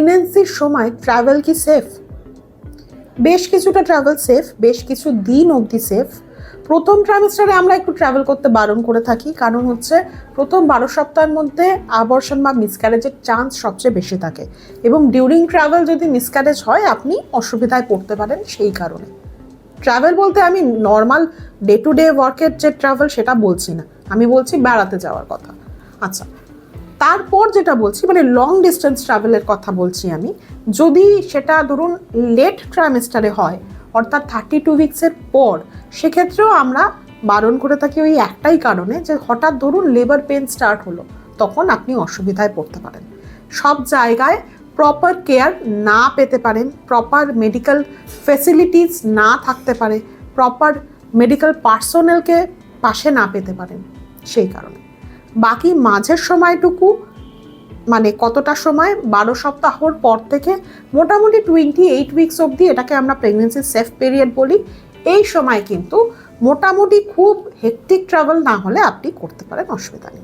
প্রেগনেন্সির সময় ট্রাভেল কি সেফ বেশ কিছুটা ট্রাভেল সেফ বেশ কিছু দিন অবধি সেফ প্রথম ট্রাইমেস্টারে আমরা একটু ট্রাভেল করতে বারণ করে থাকি। কারণ হচ্ছে, প্রথম বারো সপ্তাহের মধ্যে আবর্ষণ বা মিসক্যারেজের চান্স সবচেয়ে বেশি থাকে। এবং ডিউরিং ট্রাভেল যদি মিসক্যারেজ হয়, আপনি অসুবিধায় পড়তে পারেন সেই কারণে। ট্রাভেল বলতে আমি নর্মাল ডে টু ডে ওয়ার্কের যে ট্রাভেল সেটা বলছি না। আমি বলছি বেড়াতে যাওয়ার কথা। আচ্ছা তারপর যেটা বলছি মানে লং ডিস্টেন্স ট্রাভেলের কথা বলছি আমি, যদি সেটা ধরুন লেট ট্রাইমেস্টারে হয়, অর্থাৎ থার্টি টু উইক্সের পর, সেক্ষেত্রেও আমরা বারণ করে থাকি ওই একটাই কারণে যে হঠাৎ ধরুন লেবার পেন স্টার্ট হলো, তখন আপনি অসুবিধায় পড়তে পারেন। সব জায়গায় প্রপার কেয়ার না পেতে পারেন প্রপার মেডিকেল ফেসিলিটিস না থাকতে পারে প্রপার মেডিকেল পার্সোনেলকে পাশে না পেতে পারেন, সেই কারণে। বাকি মাঝের সময়টুকু মানে কতটা সময়? বারো সপ্তাহর পর থেকে মোটামুটি টোয়েন্টি এইট উইকস অবধি এটাকে আমরা প্রেগনেন্সি সেফ পিরিয়ড বলি। এই সময় কিন্তু মোটামুটি খুব হেক্টিক ট্রাভেল না হলে আপনি করতে পারেন, অসুবিধা নেই।